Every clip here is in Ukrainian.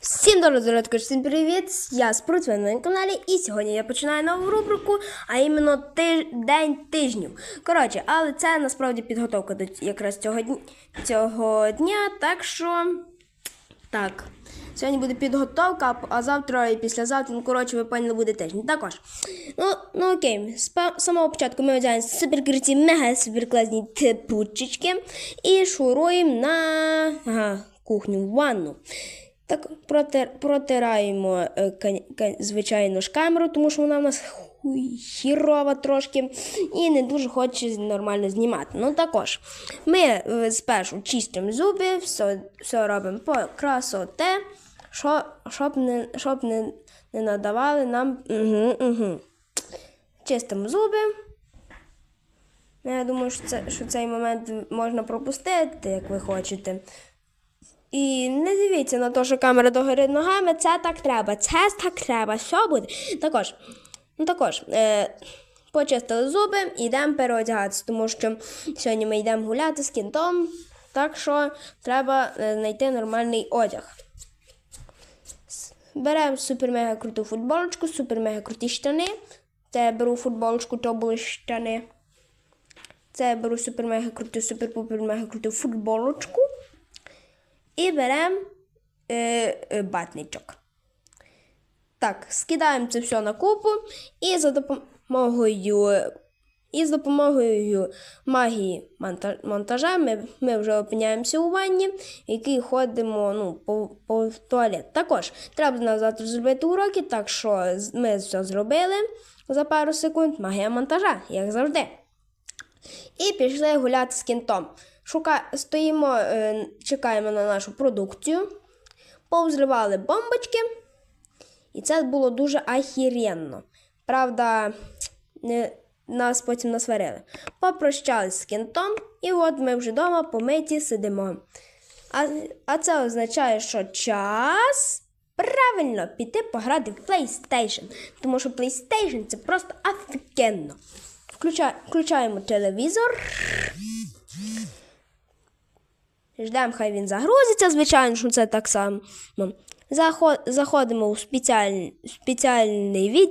Всім доброго здоров'я, всім привіт! Я Спрут, ви на моєму каналі, і сьогодні я починаю нову рубрику, а іменно тиж... День тижнів. Коротше, але це насправді підготовка до якраз цього, дня, цього дня, так що так. Сьогодні буде підготовка, а завтра і післязавтра, ну коротше, ви поняли, буде тиждень. Також. Ну, ну окей, з самого початку ми одягаємо суперкруті, мега суперкласні тепучечки і шуруємо на ага, кухню, в ванну. Так, протир, протираємо, е, звичайно ж, камеру, тому що вона в нас хірова трошки і не дуже хоче нормально знімати. Ну також, ми е, спершу чистимо зуби, все, все робимо по красоте, що, щоб, не, щоб не, не надавали нам. Угу, угу. Чистимо зуби. Ну, Я думаю, що, це, що цей момент можна пропустити, як ви хочете. І не дивіться на те, що камера догори ногами, це так треба, це так треба, що буде. Також, ну також, е, почистили зуби, йдемо переодягатися, тому що сьогодні ми йдемо гуляти з кінтом, так що треба е, знайти нормальний одяг. Беремо супер-мега круту футболочку, супер-мега круті штани. Це я беру футболочку, то були штани. Це я беру супер-мега круту, супер-пупер-мега круту футболочку. І беремо е, е, батничок. Так, скидаємо це все на купу і за допомогою. І з допомогою магії монтажа ми, ми вже опиняємося у ванні, в якій ходимо ну, по, по туалет. Також треба на завтра зробити уроки, так що ми все зробили за пару секунд. Магія монтажа, як завжди. І пішли гуляти з кінтом. Шука... Стоїмо, е, чекаємо на нашу продукцію. Повзривали бомбочки. І це було дуже ахіренно. Правда, не... нас потім насварили. Попрощались з кінтом, і от ми вже вдома помиті сидимо. А, а це означає, що час правильно піти пограти в PlayStation. Тому що PlayStation це просто офігенно. Включа... Включаємо телевізор. Ждемо, хай він загрузиться, звичайно, що це так само. Заходимо у спеціальний, спеціальний, від...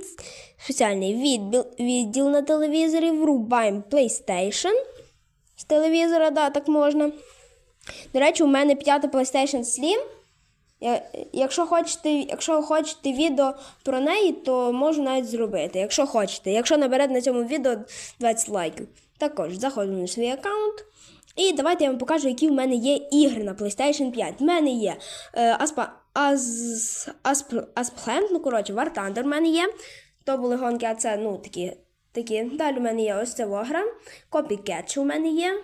спеціальний відділ... відділ на телевізорі, врубаємо PlayStation з телевізора, да, так можна. До речі, у мене п'ята PlayStation Slim. Якщо хочете, якщо хочете відео про неї, то можу навіть зробити. Якщо хочете. Якщо наберете на цьому відео 20 лайків. Також заходимо на свій аккаунт. І давайте я вам покажу, які в мене є ігри на PlayStation 5. В мене є е, Аспа, Аз, Асп, Аспленд, ну коротше, War Thunder в мене є. То були гонки, а це ну такі. такі. Далі в мене є ось ця гра. Copycat у мене є.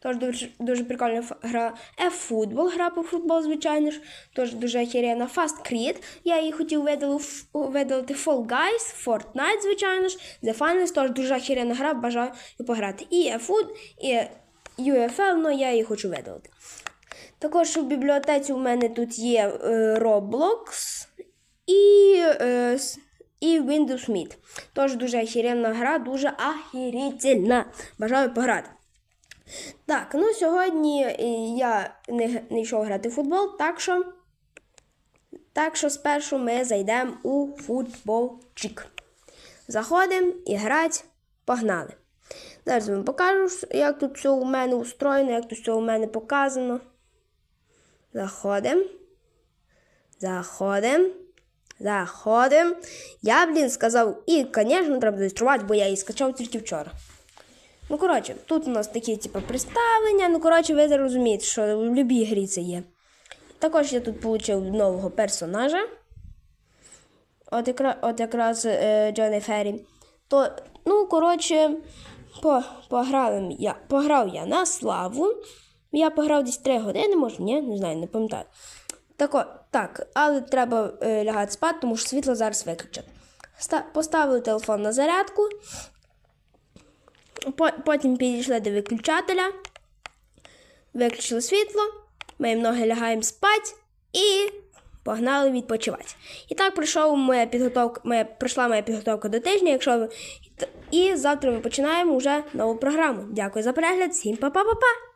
Тож дуже, дуже прикольна гра. F-Football, гра по футбол, звичайно ж. Тож дуже охерена. Fast Creed. Я її хотів видали, видалити Fall Guys, Fortnite, звичайно ж. The Finals, тож дуже охерена гра, бажаю пограти. І F-Food, і UFL, ну я її хочу видалити. Також у бібліотеці у мене тут є е, Roblox і, е, і Windows Meet. Тож дуже охеренна гра, дуже ахірительна. Бажаю пограти. Так, ну сьогодні е, я не, не йшов грати в футбол, так що, так що спершу ми зайдемо у футболчик. Заходимо і грати, погнали. Зараз вам покажу, як тут все у мене устроєно, як тут все у мене показано. Заходимо. Заходимо. Заходимо. Я, блін, сказав, і, звісно, треба реєструвати, бо я її скачав тільки вчора. Ну, коротше, тут у нас такі, типу, представлення. Ну, коротше, ви зрозумієте, що в будь-якій грі це є. Також я тут отримав нового персонажа. От, якра, от якраз е, Джоні Феррі. То, ну, коротше, по, пограв, я, пограв я на славу. Я пограв десь 3 години, може, ні, не знаю, не пам'ятаю. Так, так, але треба е, лягати спати, тому що світло зараз виключать. Поставили телефон на зарядку. По- Потім підійшли до виключателя, виключили світло, ми ноги лягаємо спати і погнали відпочивати. І так пройшов моя підготовка, моя, пройшла моя підготовка до тижня. Якщо ви... І завтра ми починаємо вже нову програму. Дякую за перегляд, всім па-па-па-па!